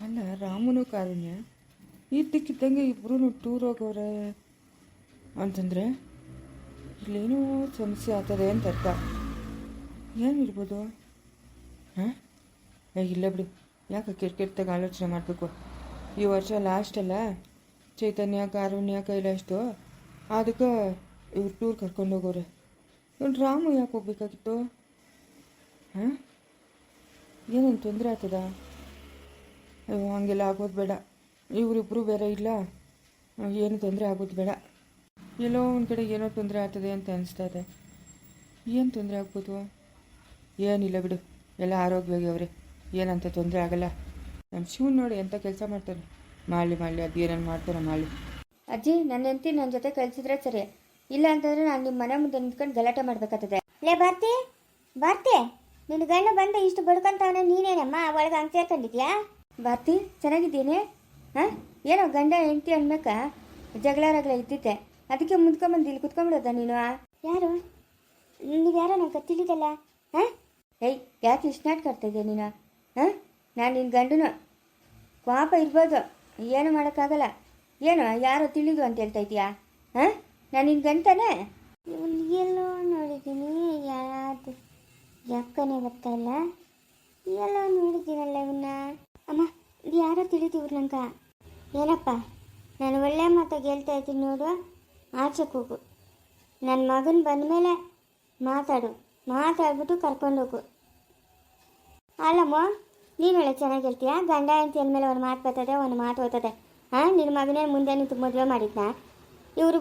ಅಲ್ಲ, ರಾಮನು ಕಾರುಣ್ಯ. ಇದ್ದಕ್ಕಿದ್ದಂಗೆ ಇಬ್ಬರೂ ಟೂರ್ ಹೋಗೋರೆ ಅಂತಂದರೆ ಇಲ್ಲೇನೋ ಸಮಸ್ಯೆ ಆಗ್ತದೆ ಅಂತ ಅರ್ಥ. ಏನಿರ್ಬೋದು ಹಾಂ? ಇಲ್ಲ ಬಿಡು. ಯಾಕೆ ಕೆಟ್ಟ ಆಲೋಚನೆ ಮಾಡಬೇಕು? ಈ ವರ್ಷ ಲಾಸ್ಟ್ ಅಲ್ಲ? ಚೈತನ್ಯ, ಕಾರುಣ್ಯ ಕೈಲಾಷ್ಟು ಅದಕ್ಕೆ ಇವ್ರು ಟೂರ್ ಕರ್ಕೊಂಡು ಹೋಗೋರೆ. ಇವ್ನು ರಾಮು ಯಾಕೆ ಹೋಗ್ಬೇಕಾಗಿತ್ತು? ಹಾಂ? ಏನೇನು ತೊಂದರೆ ಆಗ್ತದ? ಹಂಗೆಲ್ಲ ಆಗೋದು ಬೇಡ. ಇವರಿಬ್ಬರು ಬೇರೆ ಇಲ್ಲ. ಏನು ತೊಂದರೆ ಆಗೋದು ಬೇಡ. ಎಲ್ಲೋ ಒಂದು ಕಡೆ ಏನೋ ತೊಂದರೆ ಆಗ್ತದೆ ಅಂತ ಅನಿಸ್ತಾ ಇದೆ. ಏನು ತೊಂದರೆ ಆಗ್ಬೋದು? ಏನಿಲ್ಲ ಬಿಡು. ಎಲ್ಲ ಆರೋಗ್ಯವಾಗಿ ಅವ್ರಿ. ಏನಂತ ತೊಂದರೆ ಆಗಲ್ಲ. ನಮ್ಮ ಶಿವನ್ ನೋಡಿ ಎಂಥ ಕೆಲಸ ಮಾಡ್ತಾನೆ ಮಾಡಲಿ ಮಾಡಲಿ ಅದು ಏನೇನು ಮಾಡ್ತಾನೆ ಮಾಡಲಿ ಅಜ್ಜಿ ನನ್ನ ಹೆಂಡತಿ ನನ್ನ ಜೊತೆ ಕಳಿಸಿದ್ರೆ ಸರಿ. ಇಲ್ಲ ಅಂತಂದ್ರೆ ನಾನು ನಿಮ್ಮ ಮನೆ ಮುಂದೆ ನಿಂತ್ಕೊಂಡು ಗಲಾಟೆ ಮಾಡ್ಬೇಕಾಗ್ತದೆ. ಲೇ ಬರ್ತಿ ಬರ್ತಿ ನಿನ್ನ ಗಂಡ ಬಂದ ಇಷ್ಟು ಬಡ್ಕೊಂತವನ ನೀನೇನಮ್ಮ? ಒಳಗೆ ಹಂಗೆ ಸೇರ್ಕೊಂಡಿದ್ಯಾ ಭಾರತಿ ಚೆನ್ನಾಗಿದ್ದೀನಿ ಹಾಂ? ಏನೋ ಗಂಡ ಹೆಂಡತಿ ಅನ್ಬೇಕ? ಜಗಳ ರಗಳ ಇದ್ದಿದ್ದೆ. ಅದಕ್ಕೆ ಮುಂದ್ಕೊಂಬಂದು ಇಲ್ಲಿ ಕುತ್ಕೊಂಡ್ಬಿಡೋದ ನೀನು ಯಾರು? ನೀವು ಯಾರೋ ನಂಗೆ ತಿಳಿದಲ್ಲ ಹಾಂ? ಏಯ್ ಯಾಕೆ ಇಷ್ಟು ನಾಟಕ ಇದೆಯಾ ನೀನು ಹಾಂ? ನಾನು ನಿನ್ನ ಗಂಡನು. ಪಾಪ ಇರ್ಬೋದು. ಏನು ಮಾಡೋಕ್ಕಾಗಲ್ಲ. ಏನು ಯಾರೋ ತಿಳಿದು ಅಂತ ಹೇಳ್ತಾ ಇದೀಯಾ? ಹಾಂ? ನಾನು ನಿನ್ನ ಗಂಟನೆ ಎಲ್ಲೋ ನೋಡಿದ್ದೀನಿ ಯಾರು ಯಾಕನೇ ಬರ್ತಾ ಇಲ್ಲ? ಎಲ್ಲೋ ನೋಡಿದ್ದೀನಲ್ಲ ಇವನ್ನ? ಇದು ಯಾರೋ ತಿಳಿದಿವ್ರು ನಂಗೆ. ಏನಪ್ಪ, ನಾನು ಒಳ್ಳೆ ಮಾತಾಗಿ ಹೇಳ್ತಾ ಇದ್ದೀನಿ ನೋಡು ಆಚೆ ಹೋಗು. ನನ್ನ ಮಗನ ಬಂದ ಮೇಲೆ ಮಾತಾಡು, ಮಾತಾಡ್ಬಿಟ್ಟು ಕರ್ಕೊಂಡೋಗು ಅಲ್ಲಮ್ಮ, ನೀನು ಹೇಳ ಚೆನ್ನಾಗಿ ಹೇಳ್ತೀಯಾ? ಗಂಡ ಅಂತ ಒಂದು ಮಾತು ಬರ್ತದೆ, ಒಂದು ಮಾತು ಓದ್ತದೆ ಹಾಂ ನಿನ್ನ ಮಗನೇ ಮುಂದೆ ನಿಂತು ಮದುವೆ ಮಾಡಿದ್ನಾ?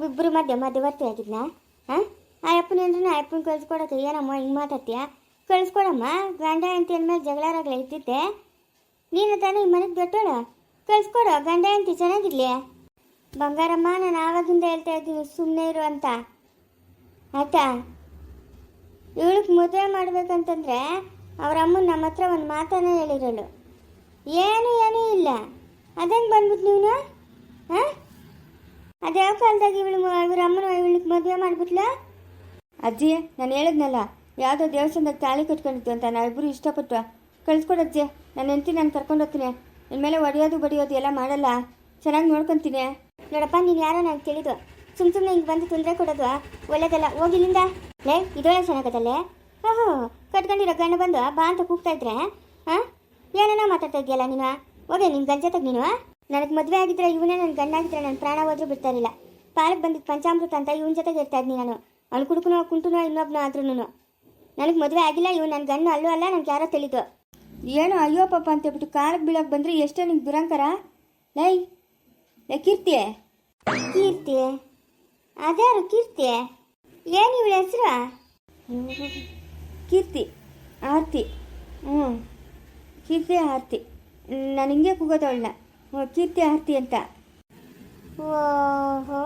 ಇಬ್ಬರು ಮಧ್ಯೆ ಮಧ್ಯವರ್ತಿ ಆಗಿದ್ನಾ? ಹಾಂ ಆ ಅಪ್ಪನ ಅಂದ್ರೆ ಆ ಅಪ್ಪನ ಕಳ್ಸ್ಕೊಡಕ್ಕೆ ಏನಮ್ಮ ಹಿಂಗೆ ಮಾತಾಡ್ತೀಯ? ಕಳ್ಸ್ಕೊಡಮ್ಮ, ಗಂಡ ಅಂತ ಅಂದಮೇಲೆ ಜಗಳಾರಾಗಲೇ ಇದ್ದಿದ್ದೆ. ನೀನು ತಾನೇ ಈ ಮನೆಗೆ ದೊಡ್ಡೋಳ? ಕಳ್ಸ್ಕೊಡು, ಗಂಡ ಅಂತಿ ಚೆನ್ನಾಗಿರ್ಲಿ. ಬಂಗಾರಮ್ಮ, ನಾನು ಆವಾಗಿಂದ ಹೇಳ್ತಾ ಇದ್ದೀನಿ ಸುಮ್ಮನೆ ಇರು ಅಂತ. ಆಯ್ತಾ? ಇವಳಿಗೆ ಮದುವೆ ಮಾಡ್ಬೇಕಂತಂದ್ರೆ ಅವ್ರ ಅಮ್ಮನ ನಮ್ಮ ಹತ್ರ ಒಂದು ಮಾತನ್ನ ಹೇಳಿರೋಳು. ಏನು ಏನೂ ಇಲ್ಲ. ಅದಂಗೆ ಬಂದ್ಬಿಟ್ಟು ನೀನು? ಹಾಂ? ಅದ್ಯಾವ ಕಾಲದಾಗ ಇವಳು ಇವ್ರ ಅಮ್ಮನ ಇವಳಿಗೆ ಮದುವೆ ಮಾಡ್ಬಿಟ್ಲ? ಅಜ್ಜಿ, ನಾನು ಹೇಳಿದ್ನಲ್ಲ, ಯಾವುದೋ ದೇವಸ್ಥಾನದಾಗ ತಾಳಿ ಕಟ್ಕೊಂಡಿದ್ದು ಅಂತ ನಾವಿಬ್ಬರು ಇಷ್ಟಪಟ್ಟು. ಕಳಿಸ್ಕೊಡಜ್ಜಿ ನನ್ನ ಹೆಂಡತಿ ನಾನು ಕರ್ಕೊಂಡು ಹೋಗ್ತೀನಿ. ಮೇಲೆ ಒಡೆಯೋದು, ಬಡಿಯೋದು ಎಲ್ಲ ಮಾಡಲ್ಲ. ಚೆನ್ನಾಗಿ ನೋಡ್ಕೊತೀನಿ. ನೋಡಪ್ಪ, ನೀನು ಯಾರೋ ನನಗೆ ತಿಳಿದು ಸುಮ್ಮ ಸುಮ್ಮನೆ ಹಿಂಗೆ ಬಂದು ತೊಂದರೆ ಕೊಡೋದು ಒಳ್ಳೇದಲ್ಲ. ಹೋಗಿಲ್ಲಿಂದ ಲೇ, ಇದೊಳ್ಳೆ ಚೆನ್ನಾಗದಲ್ಲೇ? ಓಹೋ, ಕಟ್ಕೊಂಡಿರೋ ಗಂಡ ಬಂದು ಬಾ ಅಂತ ಕೂಗ್ತಾ ಇದ್ರೆ ಹಾಂ ಏನೇನೋ ಮಾತಾಡ್ತಾ ಇದೆಯಲ್ಲ ನೀನು? ಹೋಗೆ ನಿನ್ನ ಗಂಜ ನೀನು. ನನಗೆ ಮದುವೆ ಆಗಿದ್ರೆ ಇವನೇ ನನ್ನ ಗಂಡ ಆಗಿದ್ರೆ ನನ್ನ ಪ್ರಾಣ ಹೋದ್ರೂ ಬಿಡ್ತಾ ಇರಲಿಲ್ಲ. ಪಾಲಕ್ ಬಂದಿದ್ದು ಪಂಚಾಮೃತ ಅಂತ ಇವನ ಜೊತೆಗೆ ಇರ್ತಾ ಇದ್ನಿ ನಾನು. ಅವ್ನು ಕುಡುಕನೋ, ಕುಂಟುನೋ, ಇನ್ನೊಬ್ನೋ ಆದ್ರೂ ನನಗೆ ಮದುವೆ ಆಗಿಲ್ಲ ಇವ್ ನನ್ನ ಗಂಡು ಅಲ್ಲೂ ಅಲ್ಲ ನನಗೆ ಯಾರೋ ತಿಳಿದು. ಏನು ಅಯ್ಯೋ ಪಾಪ ಅಂತ ಹೇಳ್ಬಿಟ್ಟು ಕಾಲಕ್ಕೆ ಬೀಳಕ್ಕೆ ಬಂದ್ರೆ ಎಷ್ಟೇ ನಿಂಗೆ ದುರಂಕರ? ಲೈ ಲೈ ಕೀರ್ತಿ. ಕೀರ್ತಿ? ಅದ್ಯಾರು ಕೀರ್ತಿ? ಏನು ಇವಳ ಹೆಸರು? ಕೀರ್ತಿ ಆರ್ತಿ. ಹ್ಞೂ ಕೀರ್ತಿ ಆರ್ತಿ. ನಾನು ಹಿಂಗೆ ಕೂಗೋದವಳನ್ನ ಹ್ಞೂ ಕೀರ್ತಿ ಆರ್ತಿ ಅಂತ. ಓಹೋ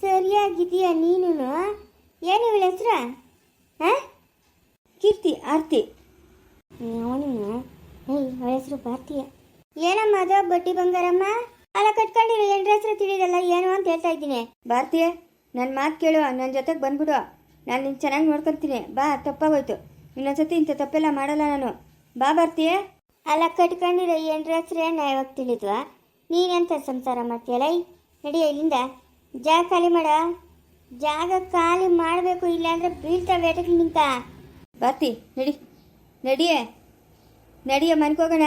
ಸರಿಯಾಗಿದೆಯಾ ನೀನು ಏನು ಇವಳ ಹೆಸರು? ಹಾಂ? ಕೀರ್ತಿ ಆರ್ತಿ. ಭಾರತೀಯ ಏನಮ್ಮ ಅದು? ಬಟ್ಟಿ ಬಂಗಾರಮ್ಮ? ಅಲ್ಲ ಕಟ್ಕೊಂಡಿರೋ ಎಂಟ್ರ ಹೆಸರು ತಿಳಿದಲ್ಲ ಏನು ಅಂತ ಹೇಳ್ತಾ ಇದ್ದೀನಿ. ಭಾರತೀಯ ನನ್ನ ಮಾತು ಕೇಳು ನನ್ನ ಜೊತೆಗೆ ಬಂದ್ಬಿಡು. ನಾನು ನಿನ್ನ ಚೆನ್ನಾಗಿ ನೋಡ್ಕೊತೀನಿ. ಬಾ ತಪ್ಪಾಗೋಯ್ತು. ಇನ್ನೊಂದ್ಸತಿ ಇಂಥ ತಪ್ಪೆಲ್ಲ ಮಾಡಲ್ಲ ನಾನು. ಬಾ ಬರ್ತೀಯ ಅಲ್ಲ ಕಟ್ಕೊಂಡಿರೋ ಎಂಟ್ರ ಹೆಸರೇ ನಾ ಯಾವಾಗ ತಿಳಿದ್ವಾ? ನೀನೆಂತ ಸಂಸಾರ ಮಾಡ್ತೀಯಲ್ಲ ಕೇಳೈ ನಡಿಯ ಇಲ್ಲಿಂದ. ಜಾಗ ಖಾಲಿ ಮಾಡ. ಜಾಗ ಖಾಲಿ ಮಾಡಬೇಕು ಇಲ್ಲಾಂದ್ರೆ ಬೀಳ್ತಾ ಬೇಟಕ್ಕೆ ನಿಂತ. ಬರ್ತಿ ನಡಿ. ನಡಿಯೇ. ನಡಿಯ ಮನೆಗೆ ಹೋಗೋಣ.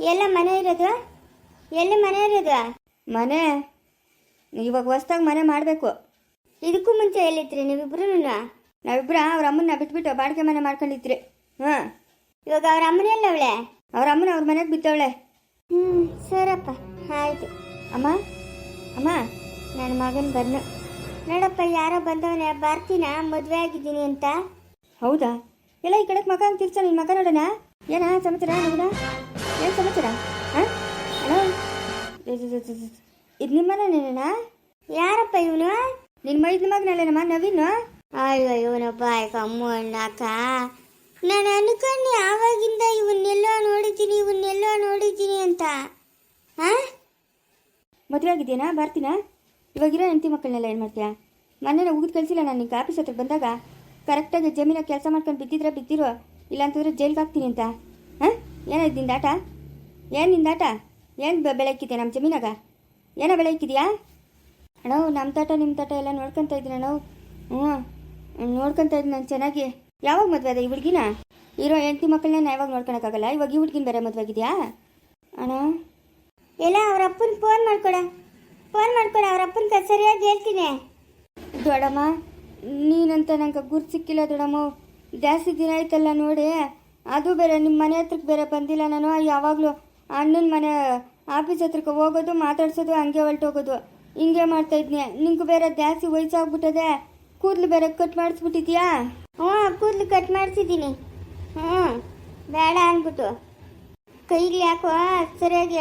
ಎಲ್ಲ ಮನೆ ಇರೋದು? ಎಲ್ಲಿ ಮನೆ ಇರೋದು? ಮನೆ. ಇವಾಗ ಹೊಸ್ದಾಗಿ ಮನೆ ಮಾಡಬೇಕು. ಇದಕ್ಕೂ ಮುಂಚೆ ಎಲ್ಲಿದ್ರಿ ನೀವಿಬ್ರು ನಾವಿಬ್ರ ಅವ್ರ ಅಮ್ಮನ್ನ ಬಿಟ್ಬಿಟ್ಟು ಬಾಡಿಗೆ ಮನೆ ಮಾಡ್ಕೊಂಡಿದ್ರಿ. ಹಾಂ. ಇವಾಗ ಅವ್ರ ಅಮ್ಮನೆಲ್ಲ ಅವಳೆ? ಅವ್ರ ಅಮ್ಮನ ಅವ್ರ ಮನೆಗೆ ಬಿದ್ದವಳೆ. ಹ್ಞೂ ಸರಪ್ಪ. ಆಯಿತು. ಅಮ್ಮ? ಅಮ್ಮ? ನನ್ನ ಮಗನ ಬರ್ನು. ನೋಡಪ್ಪ ಯಾರೋ ಬಂದವನೆ ಬರ್ತೀನ? ಮದುವೆ ಆಗಿದ್ದೀನಿ ಅಂತ? ಹೌದಾ? ಎಲ್ಲ ಈ ಕಡೆಗೆ ಮಗ ತಿರ್ಸ ನಿನ್ನ ಮಗ ನೋಡೋಣ? ಏನಾ ಸಮಾಚಾರ ನೋಡ ಏನು ಸಮಾಚಾರ? ಹಾಂ? ಹಲೋ? ಇದು ನಿಮ್ಮನೇನೇನಾ ಯಾರಪ್ಪ ಇವನು? ನಿನ್ನ ಮೈದ ಮಗನಲ್ಲೇನಮ್ಮ ನವೀನು? ಅಯ್ಯೋ ಇವನಪ್ಪ ಅಮ್ಮ ಅಣ್ಣಕ್ಕ ನಾನು ಅನ್ಕೊಂಡು ಯಾವಾಗಿಂದ ಇವನ್ನೆಲ್ಲೋ ನೋಡಿದ್ದೀನಿ ಇವನ್ನೆಲ್ಲೋ ನೋಡಿದ್ದೀನಿ ಅಂತ. ಹಾಂ? ಮದುವೆ ಆಗಿದೆಯಾ ಬರ್ತೀನಾ? ಇವಾಗಿರೋ ಹೆಂಡತಿ ಮಕ್ಕಳನ್ನೆಲ್ಲ ಏನು ಮಾಡ್ತೀಯಾ? ಮೊನ್ನೆ ಉಗಿದು ಕಳಿಸಿಲ್ಲ ನಾನು ನಿಂಗೆ ಆಫೀಸ್ ಹತ್ರ ಬಂದಾಗ. ಕರೆಕ್ಟಾಗಿ ಜಮೀನ ಕೆಲಸ ಮಾಡ್ಕೊಂಡು ಬಿದ್ದಿದ್ರೆ ಬಿದ್ದಿರೋ, ಇಲ್ಲಾಂತಂದ್ರೆ ಜೈಲ್ಗೆ ಹಾಕ್ತೀನಿ ಅಂತ. ಹಾಂ? ಏನಾಯ್ತು ಆಟ? ಏನು ನಿಂದಾಟ ಏನು ಬೆಳೆ ಬೆಳಕಿದೆ ನಮ್ಮ ಜಮೀನಾಗ? ಏನೋ ಬೆಳೆ ಅಣ್ಣ ನಮ್ಮ ತಾಟ ನಿಮ್ಮ ತಾಟ ಎಲ್ಲ ನೋಡ್ಕೊತ ಇದ್ದೀನಿ ಅಣ್ಣ. ಹ್ಞೂ, ನೋಡ್ಕೊತ ಇದ್ದೀನಿ ನಾನು ಚೆನ್ನಾಗಿ. ಯಾವಾಗ ಮದುವೆ ಅದ ಈ ಹುಡುಗಿನ? ಇರೋ ಹೆಂಡತಿ ಮಕ್ಕಳನ್ನ ಯಾವಾಗ ನೋಡ್ಕೊಳಕ್ಕಾಗಲ್ಲ? ಇವಾಗ ಈ ಹುಡುಗಿನ ಬೇರೆ ಮದುವೆ ಆಗಿದೆಯಾ? ಅಣ್ಣ. ಎಲ್ಲ ಅವ್ರ ಅಪ್ಪನ ಫೋನ್ ಮಾಡ್ಕೊಡ. ಫೋನ್ ಮಾಡ್ಕೊಡ, ಅವ್ರ ಅಪ್ಪನ ಸರಿಯಾಗಿ ಹೇಳ್ತೀನಿ. ದೊಡಮ್ಮ ನೀನಂತ ನಂಗೆ ಗುರು ಸಿಕ್ಕಿಲ್ಲ ದೊಡಮ್ಮ ಜಾಸ್ತಿ ದಿನ ಆಯ್ತಲ್ಲ ನೋಡಿ. ಅದು ಬೇರೆ ನಿಮ್ಮ ಮನೆ ಹತ್ರಕ್ಕೆ ಬೇರೆ ಬಂದಿಲ್ಲ ನಾನು. ಯಾವಾಗಲೂ ಅಣ್ಣನ ಮನೆ ಆಫೀಸ್ ಹತ್ರಕ್ಕೆ ಹೋಗೋದು, ಮಾತಾಡ್ಸೋದು, ಹಂಗೆ ಹೊರಟೋಗೋದು. ಹಿಂಗೆ ಮಾಡ್ತಾ ಇದ್ನಿ. ನಿಂಗೆ ಬೇರೆ ಜಾಸ್ತಿ ವಯಸ್ಸಾಗ್ಬಿಟ್ಟದೆ. ಕೂದಲು ಬೇರೆ ಕಟ್ ಮಾಡಿಸ್ಬಿಟ್ಟಿದ್ಯಾ? ಹ್ಞೂ, ಕೂದಲು ಕಟ್ ಮಾಡಿಸಿದ್ದೀನಿ. ಹ್ಞೂ, ಬೇಡ ಅಂದ್ಬಿಟ್ಟು ಕೈಗೆ ಯಾಕೋ ಸರಿಯಾಗಿ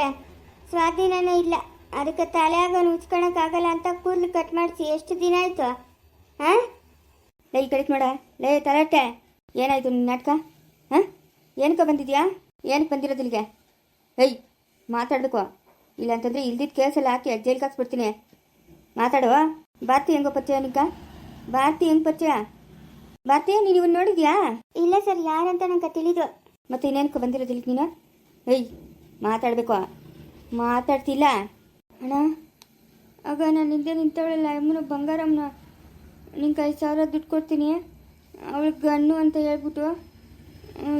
ಸ್ವಾಧೀನನೇ ಇಲ್ಲ. ಅದಕ್ಕೆ ತಲೆಯಾಗ ಉಚ್ಕೊಳಕ್ಕಾಗಲ್ಲ ಅಂತ ಕೂದಲು ಕಟ್ ಮಾಡಿಸಿ ಎಷ್ಟು ದಿನ ಆಯಿತು? ಹಾಂ? ಲೈ ಕಡಿಕ್ ನೋಡ ಲೈ ತಲಾಟೆ ಏನಾಯಿತು ನಿನ್ನ ನಾಟಕ? ಹಾಂ? ಏನಕ್ಕೆ ಬಂದಿದ್ಯಾ? ಏನಕ್ಕೆ ಬಂದಿರೋದು ಮಾತಾಡ್ಬೇಕು ಇಲ್ಲ ಅಂತಂದ್ರೆ ಇಲ್ದಿದ್ದ ಕೇಸಲ್ಲಿ ಹಾಕಿ ಜೈಲ್ಗೆ ಹಾಕ್ಸ್ಬಿಡ್ತೀನಿ. ಮಾತಾಡುವ ಭಾರತಿ ಹೆಂಗೋ ಪರಿಚಯ ನಿಕ್ಕ ಭಾರತಿ ಹೆಂಗ್ ಪರಿಚಯ ಭಾರತಿ ನೀನು ಇವನ್ ನೋಡಿದ್ಯಾ? ಇಲ್ಲ ಸರ್ ಯಾರಂತ ನಂಗೆ ತಿಳಿದು ಮತ್ತೆ ಇನ್ನೇನಕ್ಕೆ ಬಂದಿರೋದಿಲ್ಲ ನೀನು? ಏಯ್ ಮಾತಾಡ್ಬೇಕು ಮಾತಾಡ್ತಿಲ್ಲ? ಅಣ್ಣ ಆಗ ನಾನು ಹಿಂದೆ ನಿಂತವಳಲ್ಲ ಅಮ್ಮನ ಬಂಗಾರಮ್ಮನ ನಿಂಗೆ ಐದು ಸಾವಿರ ದುಡ್ಡು ಕೊಡ್ತೀನಿ. ಅವಳಿಗೆ ಗಣ್ಣು ಅಂತ ಹೇಳ್ಬಿಟ್ಟು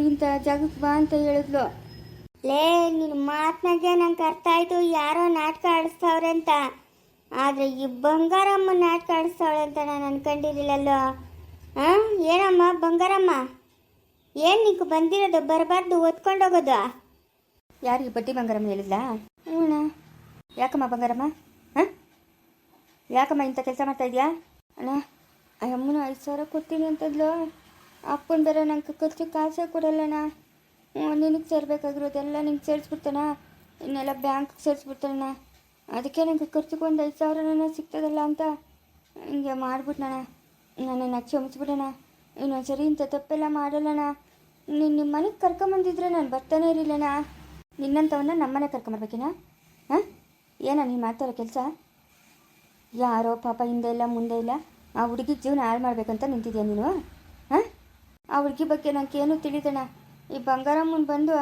ಇಂಥ ಜಾಗಕ್ಕೆ ಬಾ ಅಂತ ಹೇಳಿದ್ಲು. ಲೇ ನಿನ್ನ ಮಾತನಾಗೆ ನಂಗೆ ಅರ್ಥ ಆಯಿತು ಯಾರೋ ನಾಟಕ ಆಡಿಸ್ತವ್ರೆ ಅಂತ. ಆದರೆ ಈ ಬಂಗಾರಮ್ಮ ನಾಟಕ ಆಡಿಸ್ತವಳೆ ಅಂತ ನಾನು ಅನ್ಕೊಂಡಿರಲಿಲ್ಲಲ್ಲೋ? ಹಾಂ ಏನಮ್ಮ ಬಂಗಾರಮ್ಮ? ಏನು ನಿಂಗೆ ಬಂದಿರೋದು ಬರಬಾರ್ದು ಒತ್ಕೊಂಡೋಗೋದು ಯಾರಿಗೆ ಬಡ್ಡಿ ಬಂಗಾರಮ್ಮ ಹೇಳಿಲ್ಲ ಹ್ಞೂ ಯಾಕಮ್ಮ ಬಂಗಾರಮ್ಮ? ಹಾಂ? ಯಾಕಮ್ಮ ಇಂಥ ಕೆಲಸ ಮಾಡ್ತಾ ಇದೆಯಾ? ಅಣ್ಣ ಅಮ್ಮನ ಐದು ಸಾವಿರ ಕೊಡ್ತೀನಿ ಅಂತಂದ್ಲು. ಅಪ್ಪನ ಬೇರೆ ನಂಗೆ ಖರ್ಚು ಕಾಸೇ ಕೊಡಲ್ಲಣ್ಣ. ನಿನಗೆ ಸೇರ್ಬೇಕಾಗಿರೋದೆಲ್ಲ ನಿಂಗೆ ಸೇರಿಸ್ಬಿಡ್ತಾನ? ಇನ್ನೆಲ್ಲ ಬ್ಯಾಂಕ್ಗೆ ಸೇರಿಸ್ಬಿಡ್ತಾನಣ್ಣ? ಅದಕ್ಕೆ ನನಗೆ ಖರ್ಚಿಗೆ ಒಂದು ಐದು ಸಾವಿರನ ಸಿಗ್ತದಲ್ಲ ಅಂತ. ಹಿಂಗೆ ಮಾಡ್ಬಿಟ್ನಣ್ಣ. ನನ್ನನ್ನು ಕ್ಷಮಿಸ್ಬಿಡೋಣ ಇನ್ನೊಂದ್ಸರಿ ಇಂಥ ತಪ್ಪೆಲ್ಲ ಮಾಡಲ್ಲಣ್ಣ. ನೀನು ನಿಮ್ಮ ಮನೆಗೆ ಕರ್ಕೊಂಬಂದಿದ್ರೆ ನಾನು ಬರ್ತಾನೆ ಇರಲಿಲ್ಲಣ್ಣ. ನಿನ್ನಂಥವನ್ನ ನಮ್ಮನೆ ಕರ್ಕೊಂಬರ್ಬೇಕಿನ? ಹಾಂ? ಏನ ನೀನು ಮಾಡ್ತಾರೋ ಕೆಲಸ? ಯಾರೋ ಪಾಪ ಹಿಂದೆ ಇಲ್ಲ, ಮುಂದೆ ಇಲ್ಲ. ಆ ಹುಡುಗಿ ಜೀವನ ಹಾಳು ಮಾಡಬೇಕಂತ ನಿಂತಿದ್ಯಾ ನೀನು? ಹಾಂ? ಆ ಹುಡುಗಿ ಬಗ್ಗೆ ನನಗೇನು ತಿಳಿದಣ್ಣ. ಈ ಬಂಗಾರಮ್ಮನ ಬಂದು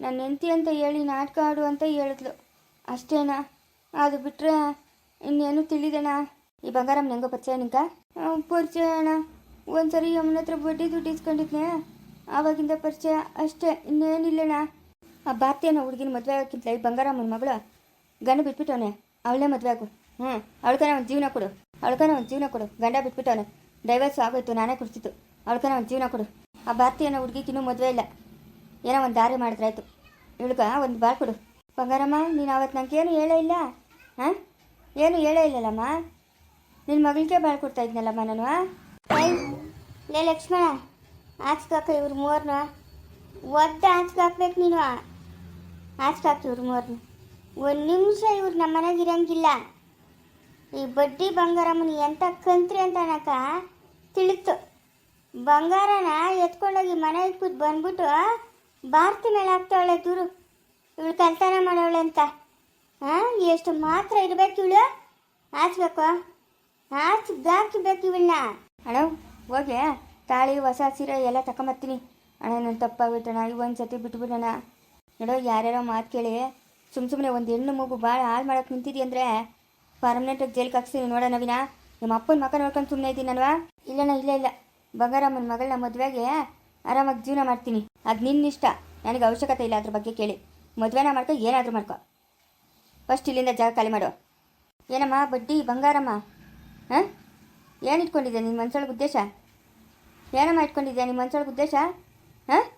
ನನ್ನ ಹೆಂಡತಿ ಅಂತ ಹೇಳಿ ನಾಟಕ ಆಡು ಅಂತ ಹೇಳಿದ್ಲು. ಅಷ್ಟೇನಾ? ಅದು ಬಿಟ್ಟರೆ ಇನ್ನೇನು ತಿಳಿದಣ ಈ ಬಂಗಾರಮ್ಮನ ಹೆಂಗೋ ಪರಿಚಯ ನಿಂಗ ಪರಿಚಯ ಅಣ್ಣ. ಒಂದ್ಸರಿ ಅಮ್ಮನ ಹತ್ರ ಬಡ್ಡಿ ದುಡ್ಡು ಇಸ್ಕೊಂಡಿದ್ನೆ. ಆವಾಗಿಂದ ಪರಿಚಯ ಅಷ್ಟೇ ಇನ್ನೇನಿಲ್ಲಣ್ಣ ಆ ಭಾರತೀಯನ ಹುಡುಗಿನ ಮದುವೆ ಆಗೋಕ್ಕಿಂತ ಈ ಬಂಗಾರಮ್ಮನ ಮಗಳು ಗಂಡ ಬಿಟ್ಬಿಟ್ಟವನೆ. ಅವಳೇ ಮದುವೆ ಆಗು. ಹ್ಞೂ ಅವಳ್ಕನ ಒಂದು ಜೀವನ ಕೊಡು. ಅವಳ್ಕನ ಒಂದು ಜೀವನ ಕೊಡು. ಗಂಡ ಬಿಟ್ಬಿಟ್ಟವನೆ. ಡೈವರ್ಸ್ ಆಗೋಯ್ತು, ನಾನೇ ಕೊಡ್ತಿತ್ತು ಅವಳ್ಕನ ಒಂದು ಜೀವನ ಕೊಡು. ಆ ಭಾರತೀಯನ ಹುಡುಗಿಗಿನ್ನೂ ಮದುವೆ ಇಲ್ಲ. ಏನೋ ಒಂದು ದಾರಿ ಮಾಡಿದ್ರಾಯ್ತು. ಇಳ್ಕ ಒಂದು ಬಾರ್ ಕೊಡು. ಬಂಗಾರಮ್ಮ, ನೀನು ಅವತ್ತು ನನಗೇನು ಹೇಳೇ ಇಲ್ಲ? ಹಾಂ ಏನು ಹೇಳೇ ಇಲ್ಲಲ್ಲಮ್ಮ? ನಿನ್ನ ಮಗಳಿಗೆ ಬಾಳ್ ಕೊಡ್ತಾ ಇದ್ನಲ್ಲಮ್ಮ ನಾನು ಲೇ ಲಕ್ಷ್ಮಣ ಹಾಚ್ಕಾಕ ಇವ್ರ ಮೂರ್ನ ಒದ್ದ ಹಾಕ್ಬೇಕು ನೀನು ಹಾಕ್ಸ್ಕಾಕ ಇವ್ರ ಮೂರ್ನ ಒಂದು ನಿಮಿಷ ಇವ್ರು ನಮ್ಮ ಮನೆಗೆ ಇರಂಗಿಲ್ಲ. ಈ ಬಡ್ಡಿ ಬಂಗಾರಮ್ಮನ ಎಂಥ ಕಂತ್ರಿ ಅಂತ ಅನ್ನಕ ತಿಳಿತು ಬಂಗಾರನ ಎತ್ಕೊಂಡೋಗಿ ಮನೆಗೆ ಕೂತ್ ಬಂದ್ಬಿಟ್ಟು ಭಾರತಿ ಮೇಲೆ ಹಾಕ್ತಾವಳೆ ದೂರು. ಇವಳು ಕಲ್ತಾನ ಮಾಡವಳೆ ಅಂತ. ಹಾಂ ಎಷ್ಟು ಮಾತ್ರ ಇರಬೇಕು ಇವಳು? ಹಾಚ್ಬೇಕು. ಹಾಚ್ಗಾಕಿಬೇಕು ಇವಳನ್ನ. ಅಣ್ಣ ಹೋಗಿ ತಾಳಿ, ಹೊಸ ಸೀರೆ ಎಲ್ಲ ತಕೊಂಬರ್ತೀನಿ ಅಣ್ಣ ನಾನು ತಪ್ಪಾಗ್ಬಿಟ್ಟಣ ಇವೊಂದು ಸತಿ ಬಿಟ್ಬಿಡೋಣ. ನೋಡೋ, ಯಾರ್ಯಾರೋ ಮಾತು ಕೇಳಿ. ಸುಮ್ಮ ಸುಮ್ಮನೆ ಒಂದು ಹೆಣ್ಣು ಮಗು ಭಾಳ ಹಾಳು ಮಾಡಕ್ಕೆ ನಿಂತಿದ್ದಿ ಅಂದರೆ ಪರ್ಮನೆಂಟಾಗಿ ಜೈಲ್ಗೆ ಹಾಕ್ಸ್ತೀನಿ. ನೋಡ, ನವೀನ. ನಿಮ್ಮ ಅಪ್ಪನ ಮಕ್ಕ ನೋಡ್ಕೊಂಡು ಸುಮ್ಮನೆ ಇದ್ದೀನಲ್ವಾ ಇಲ್ಲಣ್ಣ, ಇಲ್ಲ ಇಲ್ಲ. ಬಂಗಾರಮ್ಮನ ಮಗಳನ್ನ ಮದುವೆಗೆ ಆರಾಮಾಗಿ ಜೀವನ ಮಾಡ್ತೀನಿ. ಅದು ನಿನ್ನ ಇಷ್ಟ ನನಗೆ ಅವಶ್ಯಕತೆ ಇಲ್ಲ ಅದ್ರ ಬಗ್ಗೆ ಕೇಳಿ. ಮದುವೆನ ಮಾಡ್ಕೊ, ಏನಾದರೂ ಮಾಡ್ಕೊ. ಫಸ್ಟ್ ಇಲ್ಲಿಂದ ಜಾಗ ಖಾಲಿ ಮಾಡು. ಏನಮ್ಮ, ಬಡ್ಡಿ, ಬಂಗಾರಮ್ಮ? ಹಾಂ? ಏನು ನಿನ್ನ ನಿಮ್ಮ ಮನ್ಸೊಳಗೆ ಉದ್ದೇಶ? ಏನಮ್ಮ ಇಟ್ಕೊಂಡಿದ್ದೆ ನಿಮ್ಮ ಮನ್ಸೊಳಗೆ ಉದ್ದೇಶ? ಹಾಂ?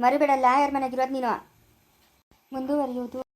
ಮರಿಬೇಡ ಲಾಯರ್ ಮನೆಗಿರೋದು ನೀನು? ಮುಂದುವರಿಯುವುದು